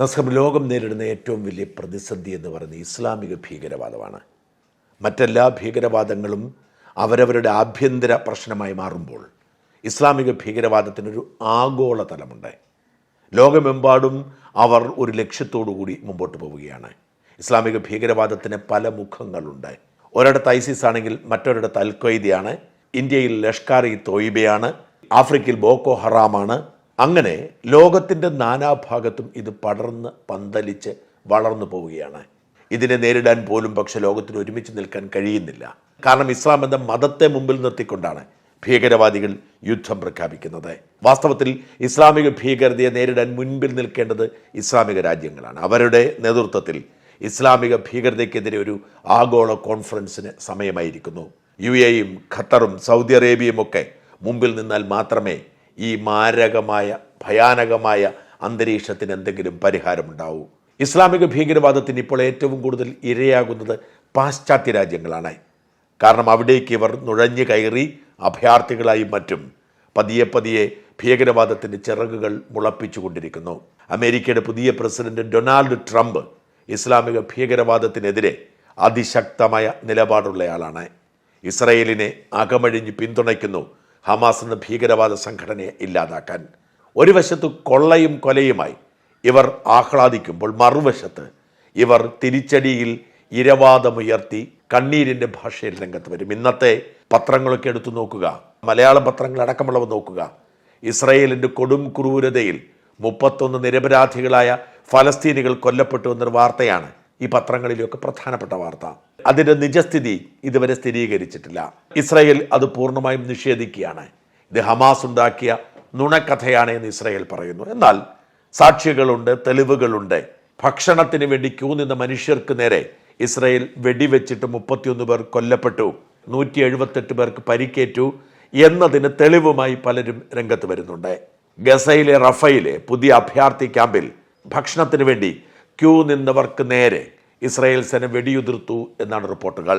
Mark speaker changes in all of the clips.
Speaker 1: നസ്കം ലോകം നേരിടുന്ന ഏറ്റവും വലിയ പ്രതിസന്ധി എന്ന് പറയുന്നത് ഇസ്ലാമിക ഭീകരവാദമാണ്. മറ്റെല്ലാ ഭീകരവാദങ്ങളും അവരവരുടെ ആഭ്യന്തര പ്രശ്നമായി മാറുമ്പോൾ ഇസ്ലാമിക ഭീകരവാദത്തിനൊരു ആഗോള തലമുണ്ട്. ലോകമെമ്പാടും അവർ ഒരു ലക്ഷ്യത്തോടു കൂടി മുമ്പോട്ട് പോവുകയാണ്. ഇസ്ലാമിക ഭീകരവാദത്തിന് പല മുഖങ്ങളുണ്ട്. ഒരിടത്ത് ഐസിസ് ആണെങ്കിൽ മറ്റൊരിടത്ത് അൽ ഖ്വയ്ദയാണ്. ഇന്ത്യയിൽ ലഷ്കാർ ഇ തോയിബയാണ്. ആഫ്രിക്കയിൽ ബോക്കോ ഹറാമാണ്. അങ്ങനെ ലോകത്തിന്റെ നാനാഭാഗത്തും ഇത് പടർന്ന് പന്തലിച്ച് വളർന്നു പോവുകയാണ്. ഇതിനെ നേരിടാൻ പോലും പക്ഷെ ലോകത്തിന് ഒരുമിച്ച് നിൽക്കാൻ കഴിയുന്നില്ല. കാരണം ഇസ്ലാം എന്ന മതത്തെ മുമ്പിൽ നിർത്തിക്കൊണ്ടാണ് ഭീകരവാദികൾ യുദ്ധം പ്രഖ്യാപിക്കുന്നത്. വാസ്തവത്തിൽ ഇസ്ലാമിക ഭീകരതയെ നേരിടാൻ മുൻപിൽ നിൽക്കേണ്ടത് ഇസ്ലാമിക രാജ്യങ്ങളാണ്. അവരുടെ നേതൃത്വത്തിൽ ഇസ്ലാമിക ഭീകരതയ്ക്കെതിരെ ഒരു ആഗോള കോൺഫറൻസിന് സമയമായിരിക്കുന്നു. യു എയും ഖത്തറും സൗദി അറേബ്യയും ഒക്കെ മുമ്പിൽ നിന്നാൽ മാത്രമേ ഈ മാരകമായ ഭയാനകമായ അന്തരീക്ഷത്തിന് എന്തെങ്കിലും പരിഹാരമുണ്ടാവൂ. ഇസ്ലാമിക ഭീകരവാദത്തിന് ഇപ്പോൾ ഏറ്റവും കൂടുതൽ ഇരയാകുന്നത് പാശ്ചാത്യ രാജ്യങ്ങളാണ്. കാരണം അവിടേക്ക് ഇവർ നുഴഞ്ഞു കയറി അഭയാർത്ഥികളായി മറ്റും പതിയെ പതിയെ ഭീകരവാദത്തിന്റെ ചിറകുകൾ മുളപ്പിച്ചുകൊണ്ടിരിക്കുന്നു. അമേരിക്കയുടെ പുതിയ പ്രസിഡന്റ് ഡൊണാൾഡ് ട്രംപ് ഇസ്ലാമിക ഭീകരവാദത്തിനെതിരെ അതിശക്തമായ നിലപാടുള്ളയാളാണ്. ഇസ്രയേലിനെ അകമഴിഞ്ഞ് പിന്തുണയ്ക്കുന്നു ഹമാസ് എന്ന ഭീകരവാദ സംഘടനയെ ഇല്ലാതാക്കാൻ. ഒരു വശത്ത് കൊള്ളയും കൊലയുമായി ഇവർ ആഹ്ലാദിക്കുമ്പോൾ മറുവശത്ത് ഇവർ തിരിച്ചടിയിൽ ഇരവാദമുയർത്തി കണ്ണീരിന്റെ ഭാഷയിൽ രംഗത്ത് വരും. ഇന്നത്തെ പത്രങ്ങളൊക്കെ എടുത്തു നോക്കുക മലയാള പത്രങ്ങളടക്കമുള്ളവ നോക്കുക. ഇസ്രയേലിന്റെ കൊടും ക്രൂരതയിൽ മുപ്പത്തൊന്ന് നിരപരാധികളായ ഫലസ്തീനികൾ കൊല്ലപ്പെട്ടു എന്നൊരു വാർത്തയാണ് ഈ പത്രങ്ങളിലൊക്കെ പ്രധാനപ്പെട്ട വാർത്ത. അതിന്റെ നിജസ്ഥിതി ഇതുവരെ സ്ഥിരീകരിച്ചിട്ടില്ല. ഇസ്രയേൽ അത് പൂർണമായും നിഷേധിക്കുകയാണ്. ഇത് ഹമാസ് ഉണ്ടാക്കിയ നുണക്കഥയാണ് എന്ന് ഇസ്രയേൽ പറയുന്നു. എന്നാൽ സാക്ഷികളുണ്ട് തെളിവുകളുണ്ട്. ഭക്ഷണത്തിന് വേണ്ടി ക്യൂ നിന്ന മനുഷ്യർക്ക് നേരെ ഇസ്രയേൽ വെടിവെച്ചിട്ട് മുപ്പത്തിയൊന്ന് പേർ കൊല്ലപ്പെട്ടു. നൂറ്റി എഴുപത്തെട്ട് പേർക്ക് പരിക്കേറ്റു എന്നതിന് തെളിവുമായി പലരും രംഗത്ത് വരുന്നുണ്ട്. ഗസയിലെ റഫയിലെ പുതിയ അഭയാർത്ഥി ക്യാമ്പിൽ ഭക്ഷണത്തിന് വേണ്ടി ക്യൂ നിന്നവർക്ക് നേരെ ഇസ്രായേൽ സേന വെടിയുതിർത്തു എന്നാണ് റിപ്പോർട്ടുകൾ.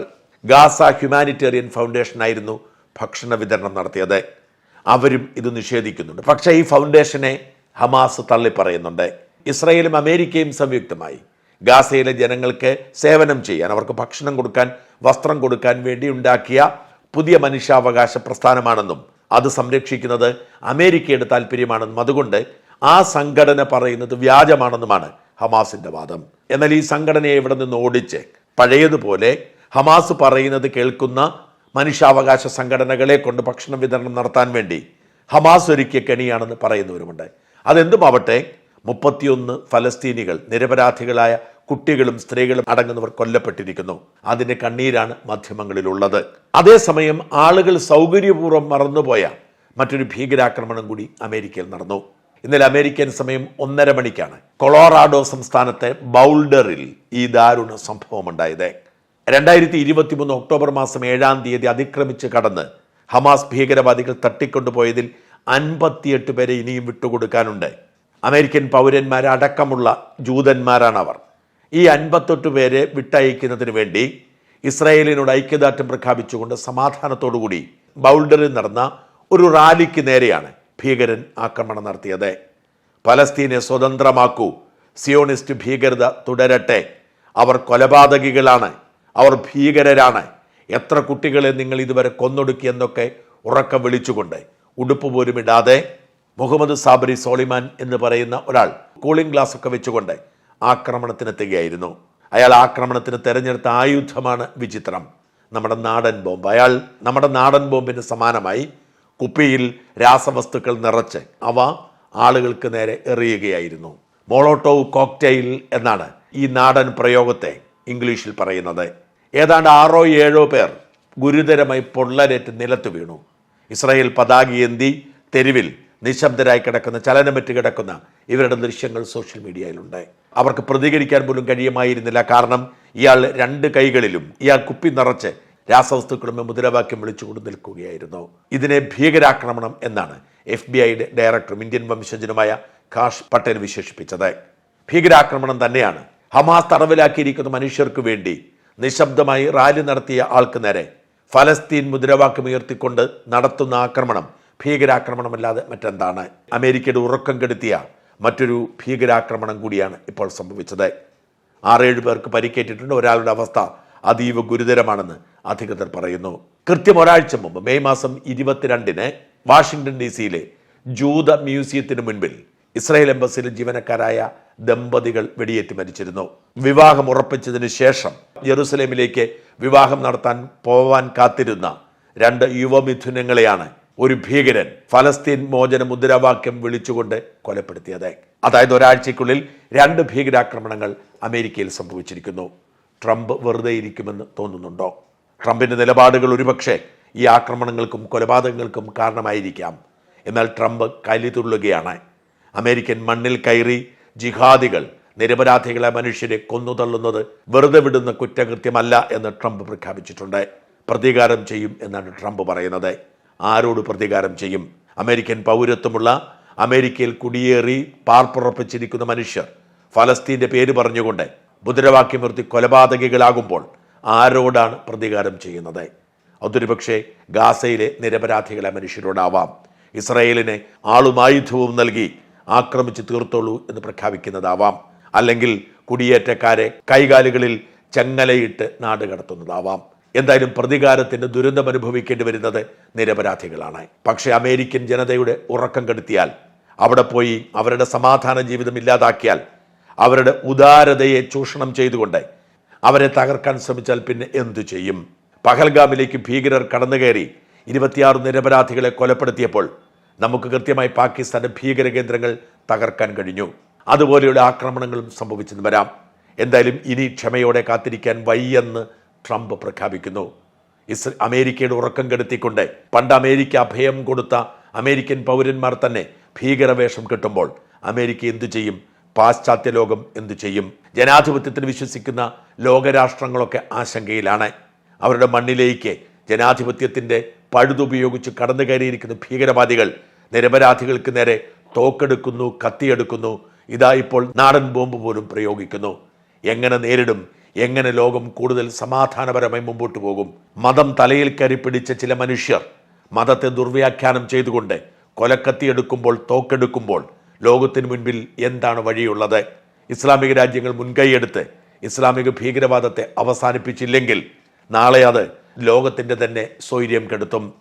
Speaker 1: ഗാസ ഹ്യൂമാനിറ്റേറിയൻ ഫൗണ്ടേഷൻ ആയിരുന്നു ഭക്ഷണ വിതരണം നടത്തിയത്. അവരും ഇത് നിഷേധിക്കുന്നുണ്ട്. പക്ഷേ ഈ ഫൗണ്ടേഷനെ ഹമാസ് തള്ളിപ്പറയുന്നുണ്ട്. ഇസ്രായേലും അമേരിക്കയും സംയുക്തമായി. ഗാസയിലെ ജനങ്ങൾക്ക് സേവനം ചെയ്യാൻ അവർക്ക് ഭക്ഷണം കൊടുക്കാൻ വസ്ത്രം കൊടുക്കാൻ വേണ്ടി ഉണ്ടാക്കിയ പുതിയ മനുഷ്യാവകാശ പ്രസ്ഥാനമാണെന്നും അത് സംരക്ഷിക്കുന്നത് അമേരിക്കയുടെ താല്പര്യമാണെന്നും അതുകൊണ്ട് ആ സംഘടന പറയുന്നത് വ്യാജമാണെന്നുമാണ് ഹമാസിന്റെ വാദം. എന്നാൽ ഈ സംഘടനയെ ഇവിടെ നിന്ന് ഓടിച്ച് പഴയതുപോലെ ഹമാസ് പറയുന്നത് കേൾക്കുന്ന മനുഷ്യാവകാശ സംഘടനകളെ കൊണ്ട് ഭക്ഷണം വിതരണം നടത്താൻ വേണ്ടി ഹമാസ് ഒരുക്കിയ കെണിയാണെന്ന് പറയുന്നവരുമുണ്ട്. അതെന്തുമാവട്ടെ മുപ്പത്തിയൊന്ന് ഫലസ്തീനികൾ നിരപരാധികളായ കുട്ടികളും സ്ത്രീകളും അടങ്ങുന്നവർ കൊല്ലപ്പെട്ടിരിക്കുന്നു. അതിന്റെ കണ്ണീരാണ് മാധ്യമങ്ങളിലുള്ളത്. അതേസമയം ആളുകൾ സൗകര്യപൂർവം മറന്നുപോയ മറ്റൊരു ഭീകരാക്രമണം കൂടി അമേരിക്കയിൽ നടന്നു. ഇന്നലെ അമേരിക്കൻ സമയം ഒന്നര മണിക്കാണ്. കൊളോറാഡോ സംസ്ഥാനത്തെ ബൗൾഡറിൽ ഈ ദാരുണ സംഭവമുണ്ടായത് രണ്ടായിരത്തി ഇരുപത്തി മൂന്ന് ഒക്ടോബർ മാസം ഏഴാം തീയതി അതിക്രമിച്ച് കടന്ന് ഹമാസ് ഭീകരവാദികൾ തട്ടിക്കൊണ്ടുപോയതിൽ അൻപത്തിയെട്ട് പേരെ ഇനിയും വിട്ടുകൊടുക്കാനുണ്ട്. അമേരിക്കൻ പൗരന്മാരടക്കമുള്ള ജൂതന്മാരാണ് അവർ ഈ അൻപത്തെട്ട് പേരെ വിട്ടയക്കുന്നതിന് വേണ്ടി ഇസ്രായേലിനോട് ഐക്യദാർഢ്യം പ്രഖ്യാപിച്ചുകൊണ്ട് സമാധാനത്തോടുകൂടി ബൗൾഡറിൽ നടന്ന ഒരു റാലിക്ക് നേരെയാണ് ഭീകരൻ ആക്രമണം നടത്തിയത്. പലസ്തീനെ സ്വതന്ത്രമാക്കൂ. സിയോണിസ്റ്റ് ഭീകരത തുടരട്ടെ. അവർ കൊലപാതകികളാണ്. അവർ ഭീകരരാണ്. എത്ര കുട്ടികളെ നിങ്ങൾ ഇതുവരെ കൊന്നൊടുക്കി എന്നൊക്കെ ഉറക്കം വിളിച്ചുകൊണ്ട് ഉടുപ്പ് പോലും ഇടാതെ മുഹമ്മദ് സാബരി സോളിമാൻ എന്ന് പറയുന്ന ഒരാൾ കൂളിംഗ് ഗ്ലാസ് ഒക്കെ വെച്ചുകൊണ്ട് ആക്രമണത്തിനെത്തുകയായിരുന്നു. അയാൾ ആക്രമണത്തിന് തെരഞ്ഞെടുത്ത ആയുധമാണ് വിചിത്രം. നമ്മുടെ നാടൻ ബോംബ്. അയാൾ നമ്മുടെ നാടൻ ബോംബിന് സമാനമായി കുപ്പിയിൽ രാസവസ്തുക്കൾ നിറച്ച് അവ ആളുകൾക്ക് നേരെ എറിയുകയായിരുന്നു. മോളോട്ടോവ് കോക്ടെയിൽ എന്നാണ് ഈ നാടൻ പ്രയോഗത്തെ ഇംഗ്ലീഷിൽ പറയുന്നത്. ഏതാണ്ട് ആറോ ഏഴോ പേർ ഗുരുതരമായി പൊള്ളലേറ്റ് നിലത്ത് വീണു. ഇസ്രായേൽ പതാകയേന്തി തെരുവിൽ നിശബ്ദരായി കിടക്കുന്ന ചലനമറ്റ് കിടക്കുന്ന ഇവരുടെ ദൃശ്യങ്ങൾ സോഷ്യൽ മീഡിയയിലുണ്ട്. അവർക്ക് പ്രതികരിക്കാൻ പോലും കഴിയുമായിരുന്നില്ല. കാരണം ഇയാൾ രണ്ട് കൈകളിലും ഇയാൾ കുപ്പി നിറച്ച് രാസവസ്തുക്കളുടെ മുദ്രാവാക്യം വിളിച്ചുകൊണ്ട് നിൽക്കുകയായിരുന്നു. ഇതിനെ ഭീകരാക്രമണം എന്നാണ് എഫ് ബി ഐയുടെ ഡയറക്ടറും ഇന്ത്യൻ വംശജനുമായ കാഷ് പട്ടേൽ വിശേഷിപ്പിച്ചത്. ഭീകരാക്രമണം തന്നെയാണ് ഹമാസ് തടവിലാക്കിയിരിക്കുന്ന മനുഷ്യർക്ക് വേണ്ടി നിശബ്ദമായി റാലി നടത്തിയ ആൾക്ക് നേരെ ഫലസ്തീൻ മുദ്രാവാക്യം ഉയർത്തിക്കൊണ്ട് നടത്തുന്ന ആക്രമണം ഭീകരാക്രമണമല്ലാതെ മറ്റെന്താണ്? അമേരിക്കയുടെ ഉറക്കം കെടുത്തിയ മറ്റൊരു ഭീകരാക്രമണം കൂടിയാണ് ഇപ്പോൾ സംഭവിച്ചത്. ആറേഴ് പേർക്ക് പരിക്കേറ്റിട്ടുണ്ട്. ഒരാളുടെ അവസ്ഥ അതീവ ഗുരുതരമാണെന്ന് അധികൃതർ പറയുന്നു. കൃത്യം ഒരാഴ്ച മുമ്പ് മെയ് മാസം ഇരുപത്തിരണ്ടിന് വാഷിംഗ്ടൺ ഡി സിയിലെ ജൂത മ്യൂസിയത്തിന് മുൻപിൽ ഇസ്രായേൽ എംബസിയിലെ ജീവനക്കാരായ ദമ്പതികൾ വെടിയേറ്റ് മരിച്ചിരുന്നു. വിവാഹം ഉറപ്പിച്ചതിന് ശേഷം ജെറുസലേമിലേക്ക് വിവാഹം നടത്താൻ പോവാൻ കാത്തിരുന്ന രണ്ട് യുവമിഥുനങ്ങളെയാണ് ഒരു ഭീകരൻ ഫലസ്തീൻ മോചന മുദ്രാവാക്യം വിളിച്ചുകൊണ്ട് കൊലപ്പെടുത്തിയത്. അതായത് ഒരാഴ്ചയ്ക്കുള്ളിൽ രണ്ട് ഭീകരാക്രമണങ്ങൾ അമേരിക്കയിൽ സംഭവിച്ചിരിക്കുന്നു. ട്രംപ് വെറുതെ ഇരിക്കുമെന്ന് തോന്നുന്നുണ്ടോ? ട്രംപിന്റെ നിലപാടുകൾ ഒരുപക്ഷെ ഈ ആക്രമണങ്ങൾക്കും കൊലപാതകങ്ങൾക്കും കാരണമായിരിക്കാം. എന്നാൽ ട്രംപ് കലിതുള്ളുകയാണ് അമേരിക്കൻ മണ്ണിൽ കയറി ജിഹാദികൾ നിരപരാധികളെ മനുഷ്യരെ കൊന്നുതള്ളുന്നത് വെറുതെ വിടുന്ന കുറ്റകൃത്യമല്ല എന്ന് ട്രംപ് പ്രഖ്യാപിച്ചിട്ടുണ്ട്. പ്രതികാരം ചെയ്യും എന്നാണ് ട്രംപ് പറയുന്നത്. ആരോട് പ്രതികാരം ചെയ്യും? അമേരിക്കൻ പൗരത്വമുള്ള അമേരിക്കയിൽ കുടിയേറി പാർപ്പുറപ്പിച്ചിരിക്കുന്ന മനുഷ്യർ ഫലസ്തീന്റെ പേര് പറഞ്ഞുകൊണ്ട് മുദ്രാവാക്യമുയർത്തി കൊലപാതകികളാകുമ്പോൾ ആരോടാണ് പ്രതികാരം ചെയ്യുന്നത്? അതൊരു പക്ഷേ ഗാസയിലെ നിരപരാധികളെ മനുഷ്യരോടാവാം. ഇസ്രയേലിനെ ആളുമായുധവും നൽകി ആക്രമിച്ച് തീർത്തോളൂ എന്ന് പ്രഖ്യാപിക്കുന്നതാവാം. അല്ലെങ്കിൽ കുടിയേറ്റക്കാരെ കൈകാലുകളിൽ ചങ്ങലയിട്ട് നാട് കടത്തുന്നതാവാം. എന്തായാലും പ്രതികാരത്തിന്റെ ദുരന്തം അനുഭവിക്കേണ്ടി വരുന്നത് നിരപരാധികളാണ്. പക്ഷേ അമേരിക്കൻ ജനതയുടെ ഉറക്കം കെടുത്തിയാൽ അവിടെ പോയി അവരുടെ സമാധാന ജീവിതം ഇല്ലാതാക്കിയാൽ അവരുടെ ഉദാരതയെ ചൂഷണം ചെയ്തുകൊണ്ട് അവരെ തകർക്കാൻ ശ്രമിച്ചാൽ പിന്നെ എന്തു ചെയ്യും? പഹൽഗാമിലേക്ക് ഭീകരർ കടന്നു കയറി ഇരുപത്തിയാറ് നിരപരാധികളെ കൊലപ്പെടുത്തിയപ്പോൾ നമുക്ക് കൃത്യമായി പാകിസ്ഥാന്റെ ഭീകര കേന്ദ്രങ്ങൾ തകർക്കാൻ കഴിഞ്ഞു. അതുപോലെയുള്ള ആക്രമണങ്ങളും സംഭവിച്ചെന്ന് വരാം. എന്തായാലും ഇനി ക്ഷമയോടെ കാത്തിരിക്കാൻ വയ്യെന്ന് ട്രംപ് പ്രഖ്യാപിക്കുന്നു. ഇസ് അമേരിക്കയുടെ ഉറക്കം കെടുത്തിക്കൊണ്ട് പണ്ട് അമേരിക്ക അഭയം കൊടുത്ത അമേരിക്കൻ പൗരന്മാർ തന്നെ ഭീകരവേഷം കിട്ടുമ്പോൾ അമേരിക്ക എന്തു ചെയ്യും? പാശ്ചാത്യ ലോകം എന്തു ചെയ്യും? ജനാധിപത്യത്തിന് വിശ്വസിക്കുന്ന ലോകരാഷ്ട്രങ്ങളൊക്കെ ആശങ്കയിലാണ്. അവരുടെ മണ്ണിലേക്ക് ജനാധിപത്യത്തിന്റെ പഴുതുപയോഗിച്ച് കടന്നു കയറിയിരിക്കുന്ന ഭീകരവാദികൾ നിരപരാധികൾക്ക് നേരെ തോക്കെടുക്കുന്നു കത്തിയെടുക്കുന്നു. ഇതാ ഇപ്പോൾ നാടൻ ബോംബ് പോലും പ്രയോഗിക്കുന്നു. എങ്ങനെ നേരിടും? എങ്ങനെ ലോകം കൂടുതൽ സമാധാനപരമായി മുമ്പോട്ട് പോകും? മതം തലയിൽ കയറി പിടിച്ച ചില മനുഷ്യർ മതത്തെ ദുർവ്യാഖ്യാനം ചെയ്തുകൊണ്ട് കൊലക്കത്തിയെടുക്കുമ്പോൾ തോക്കെടുക്കുമ്പോൾ ലോകത്തിന് മുൻപിൽ എന്താണ് വഴിയുള്ളത്? ഇസ്ലാമിക രാജ്യങ്ങൾ മുൻകൈയെടുത്ത് ഇസ്ലാമിക ഭീകരവാദത്തെ അവസാനിപ്പിച്ചില്ലെങ്കിൽ നാളെ അത് ലോകത്തിന്റെ തന്നെ സ്വൈര്യം കെടുത്തും.